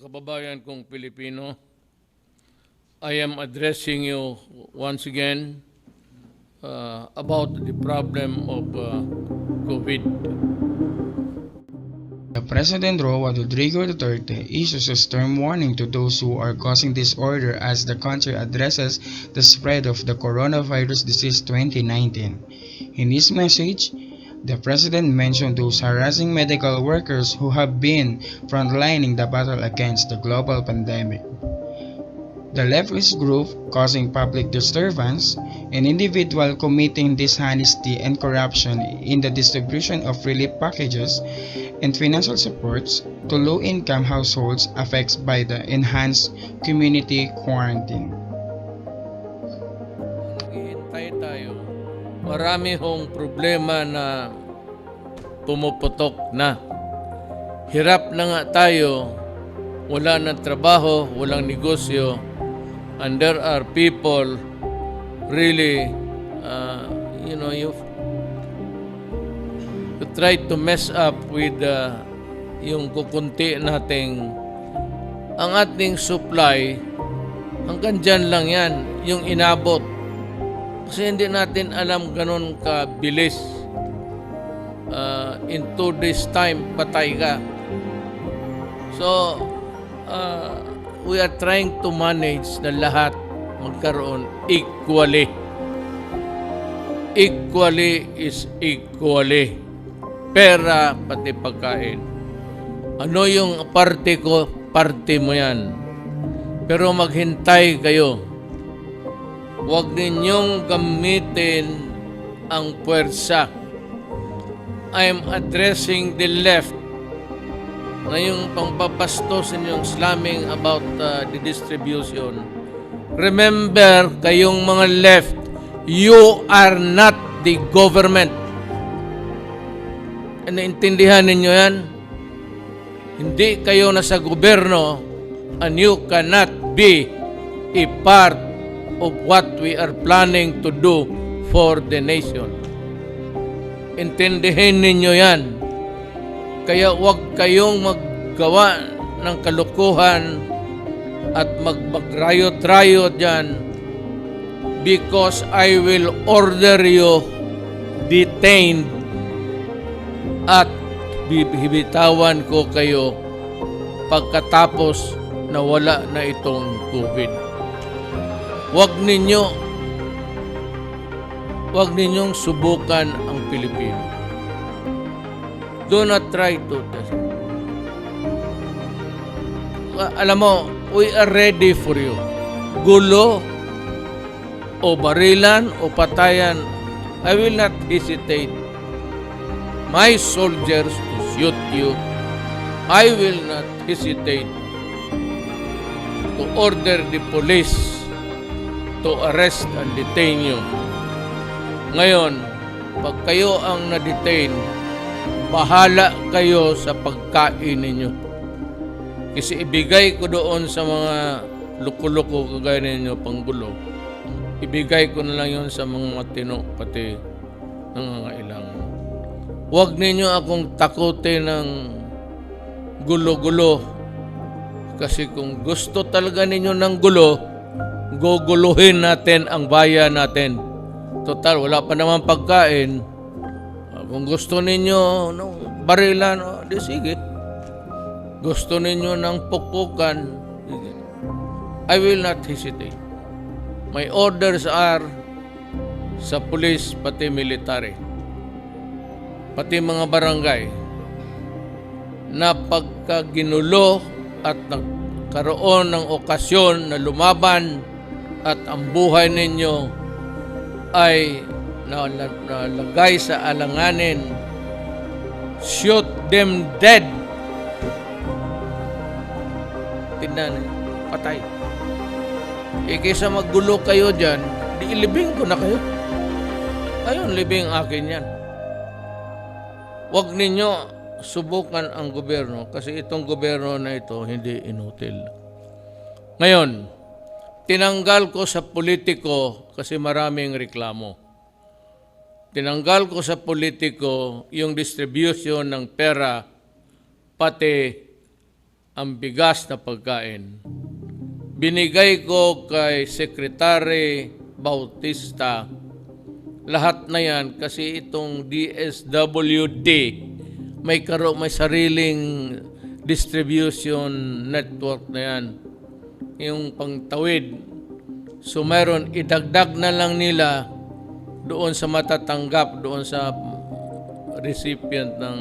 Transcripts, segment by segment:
kababayan kong Pilipino, I am addressing you once again uh, about the problem of uh, COVID. The President Roa Rodrigo Duterte issues a stern warning to those who are causing disorder as the country addresses the spread of the coronavirus disease 2019. In his message, the President mentioned those harassing medical workers who have been frontlining the battle against the global pandemic. The leftist group causing public disturbance, an individual committing dishonesty and corruption in the distribution of relief packages, and financial supports to low-income households affected by the enhanced community quarantine. Marami hong problema na pumuputok na. Hirap na nga tayo. Wala ng trabaho, walang negosyo. And there are people really, uh, you know, you try to mess up with uh, yung kukunti nating ang ating supply hanggang dyan lang yan, yung inabot. Kasi hindi natin alam ganun kabilis. Uh, in two days time, patay ka. So, uh, we are trying to manage na lahat magkaroon equally. Equally is equally. Pera, pati pagkain. Ano yung parte ko, parte mo yan. Pero maghintay kayo. Huwag ninyong gamitin ang puwersa. I'm addressing the left na yung pangpapastos ninyong slamming about uh, the distribution. Remember, kayong mga left, you are not the government. E, Naintindihan ninyo yan? Hindi kayo nasa gobyerno and you cannot be a part of what we are planning to do for the nation. Intindihin ninyo yan. Kaya huwag kayong maggawa ng kalukuhan at mag magrayot-rayot dyan because I will order you detained at bibitawan ko kayo pagkatapos na wala na itong COVID. Huwag ninyo huwag ninyong subukan ang Pilipino. Do not try to test. Alam mo, we are ready for you. Gulo o barilan o patayan, I will not hesitate. My soldiers to shoot you. I will not hesitate to order the police to arrest and detain you. Ngayon, pag kayo ang na-detain, bahala kayo sa pagkain ninyo. Kasi ibigay ko doon sa mga luko-luko kagaya ninyo panggulo. Ibigay ko na lang yon sa mga matino pati nangangailangan. Huwag ninyo akong takutin ng gulo-gulo. Kasi kung gusto talaga ninyo ng gulo, guguluhin natin ang bayan natin. Total, wala pa naman pagkain. Kung gusto ninyo ng barilan, oh, di sige. Gusto ninyo ng pukpukan, sige. I will not hesitate. My orders are sa pulis pati military. Pati mga barangay na pagka ginulo at nagkaroon ng okasyon na lumaban at ang buhay ninyo ay na- na- nalagay sa alanganin, shoot them dead. Tingnan, patay. Eh, kaysa maggulo kayo dyan, di ilibing ko na kayo. Ayun, libing akin yan. Huwag ninyo subukan ang gobyerno kasi itong gobyerno na ito hindi inutil. Ngayon, tinanggal ko sa politiko kasi maraming reklamo. Tinanggal ko sa politiko yung distribution ng pera pati ang bigas na pagkain. Binigay ko kay Secretary Bautista lahat na yan kasi itong DSWD may karo may sariling distribution network na yan yung pangtawid. So mayroon idagdag na lang nila doon sa matatanggap doon sa recipient ng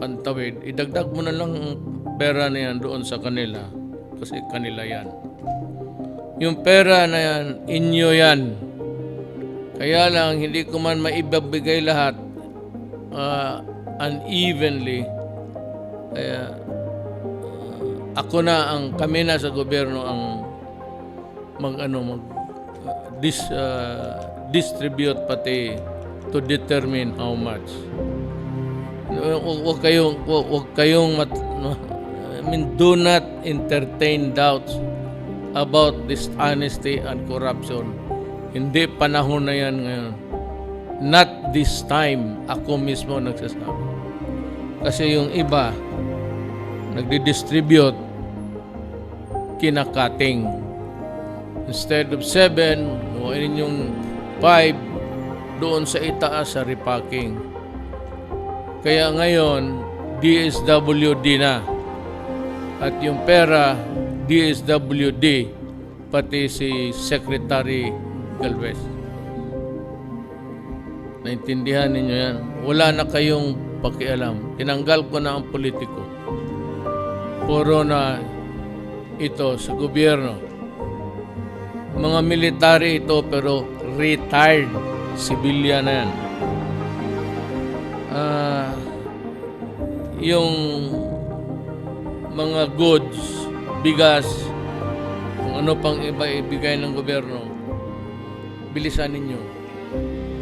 pantawid. Idagdag mo na lang ang pera na yan doon sa kanila kasi kanila yan. Yung pera na yan inyo yan. Kaya lang, hindi ko man maibabigay lahat ah, unevenly. Kaya ako na ang kami na sa gobyerno ang mag ano mag ah, dis, ah, distribute pati to determine how much. Huwag kayong huwag kayong mat, I mean do not entertain doubts about dishonesty and corruption. Hindi panahon na yan ngayon. Not this time, ako mismo nagsasabi. Kasi yung iba, nagdi-distribute, kinakating. Instead of seven, gawin yung five, doon sa itaas sa repacking. Kaya ngayon, DSWD na. At yung pera, DSWD, pati si Secretary Galvez. Naintindihan ninyo yan. Wala na kayong pakialam. Tinanggal ko na ang politiko. Puro na ito sa gobyerno. Mga military ito pero retired civilian na yan. Ah, yung mga goods, bigas, kung ano pang iba ibigay ng gobyerno, bilisan ninyo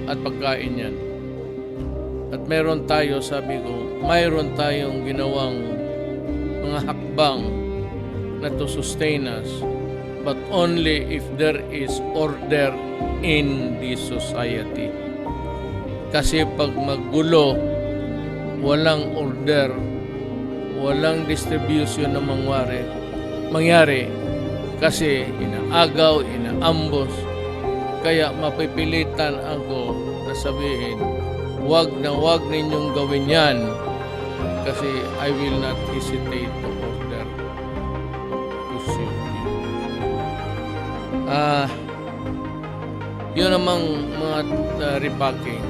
at pagkain yan. At meron tayo, sabi ko, mayroon tayong ginawang mga hakbang na to sustain us but only if there is order in the society. Kasi pag maggulo, walang order, walang distribution na mangyari, mangyari kasi inaagaw, inaambos, kaya mapipilitan ako na sabihin, wag na wag ninyong gawin yan kasi I will not hesitate Ah, yun namang mga uh, repacking.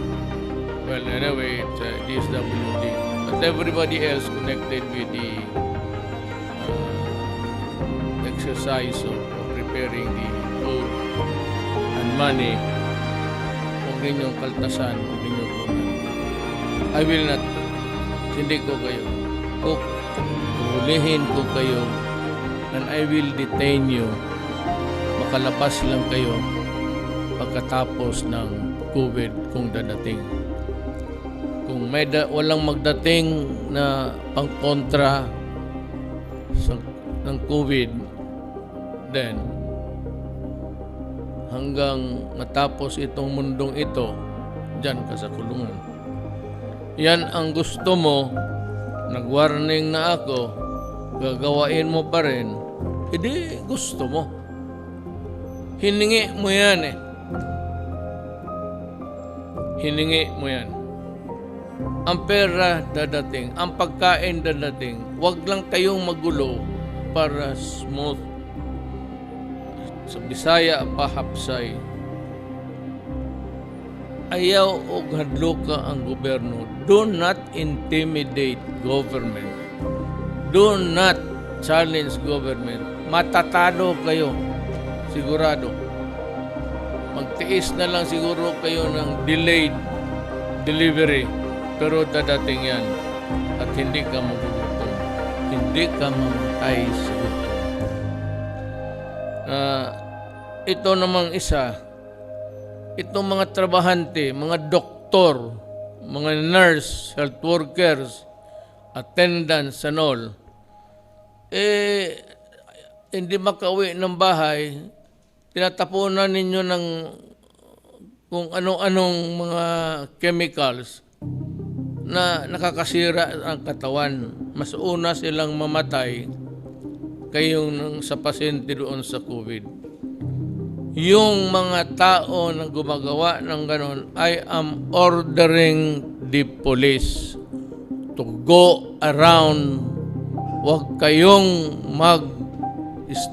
Well, anyway, it's uh, DSWD. But everybody else connected with the uh, exercise of, of preparing the food and money, huwag ninyong kaltasan, ninyong kunan. I will not, hindi ko kayo. Kuk, hulihin ko kayo and I will detain you. Makalabas lang kayo pagkatapos ng COVID kung dadating. Kung may da, walang magdating na pangkontra sa, ng COVID, then hanggang matapos itong mundong ito, dyan ka sa kulungan. Yan ang gusto mo, nag-warning na ako, gagawain mo pa rin, edi gusto mo. Hiningi mo yan eh. Hiningi mo yan. Ang pera dadating, ang pagkain dadating. Huwag lang kayong magulo para smooth. Sa Bisaya, pahapsay. Ayaw o hadluka ang gobyerno. Do not intimidate government. Do not challenge government. Matatalo kayo. Sigurado. Magtiis na lang siguro kayo ng delayed delivery. Pero dadating yan. At hindi ka magugutom. Hindi ka mamatay sa gutom. Ah, ito namang isa, itong mga trabahante, mga doktor, mga nurse, health workers, attendants and all, eh, hindi makauwi ng bahay, tinatapunan ninyo ng kung ano-anong mga chemicals, na nakakasira ang katawan. Mas una silang mamatay kayong nang sa pasyente doon sa COVID. Yung mga tao na gumagawa ng ganon, I am ordering the police to go around. Huwag kayong mag-standby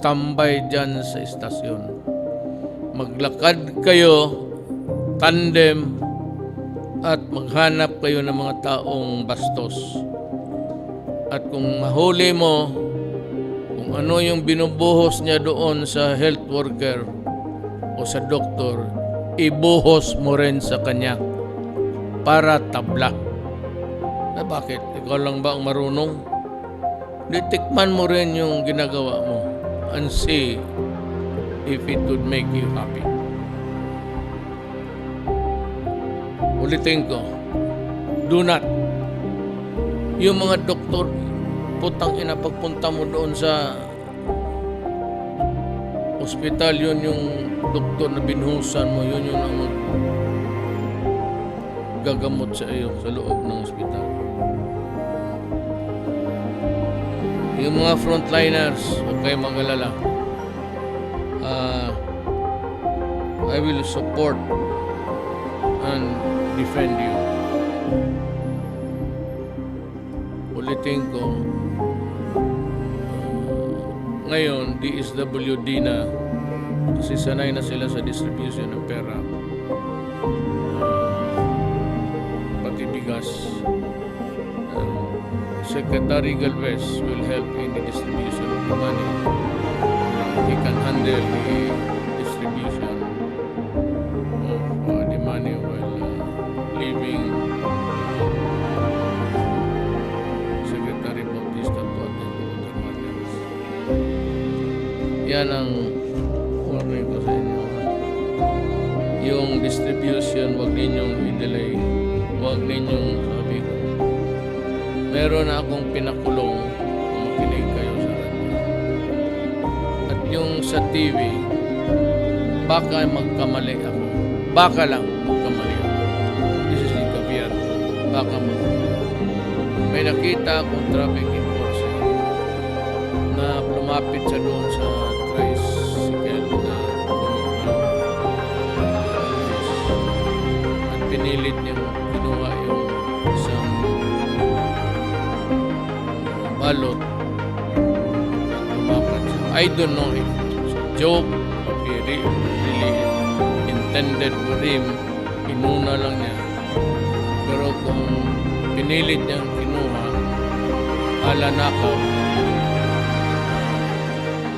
dyan sa istasyon. Maglakad kayo, tandem, at maghanap kayo ng mga taong bastos. At kung mahuli mo, kung ano yung binubuhos niya doon sa health worker o sa doktor, ibuhos mo rin sa kanya para tablak. Na bakit? Ikaw lang ba ang marunong? Ditikman mo rin yung ginagawa mo and see if it would make you happy. Ulitin ko, do not. Yung mga doktor, putang ina, pagpunta mo doon sa ospital, yun yung doktor na binhusan mo, yun yung ang gagamot sa iyo sa loob ng ospital. Yung mga frontliners, huwag kayong mag-alala. I will support and defend you. Ulitin ko, ah, ngayon, DSWD na kasi sanay na sila sa distribution ng pera. Ah, pati bigas. Secretary Galvez will help in the distribution of the money. He can handle the Yan ang warning ko sa inyo. Yung distribution, wag ninyong i-delay. Wag ninyong sabi ko. Meron akong pinakulong kung makinig kayo sa radyo. At yung sa TV, baka magkamali ako. Baka lang magkamali ako. This is the caveat. Baka magkamali ako. May nakita akong traffic enforcer na lumapit siya doon sa I don't know if it a joke or he re- really intended for him. Inuna lang niya. Pero kung pinilit niyang kinuha, ala nakaw,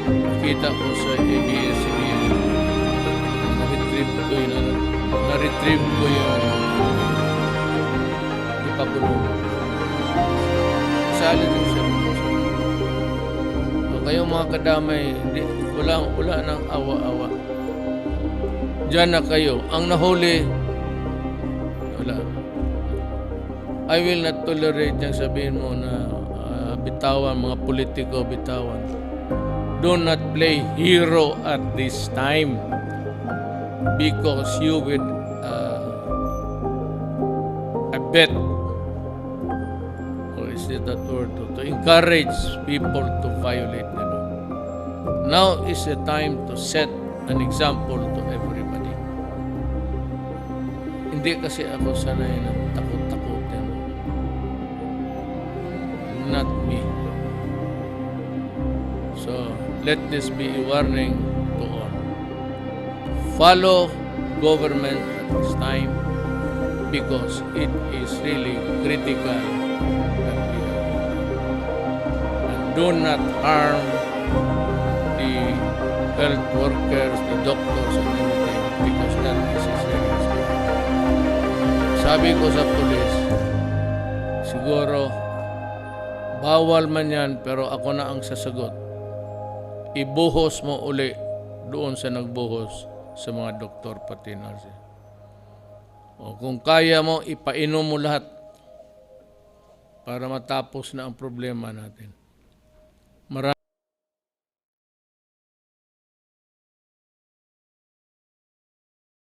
nakita ko sa ABS-CBN na na-retrieve ko yun, na- na-retrieve ko yung ipakulong. Sali din siya. O kayo mga kadamay, di, wala, wala nang awa-awa. Diyan na kayo. Ang nahuli, wala. I will not tolerate yung sabihin mo na ah, bitawan, mga politiko bitawan. Do not play hero at this time because you will uh, I bet is that word to, to encourage people to violate the law. Now is the time to set an example to everybody. Hindi kasi ako sanay na takot-takutin. Not me. So, let this be a warning to all. Follow government at this time because it is really critical do not harm the health workers, the doctors, and anything because that is a serious. Sabi ko sa pulis, siguro, bawal man yan, pero ako na ang sasagot. Ibuhos mo uli doon sa nagbuhos sa mga doktor pati nurse. O kung kaya mo, ipainom mo lahat para matapos na ang problema natin.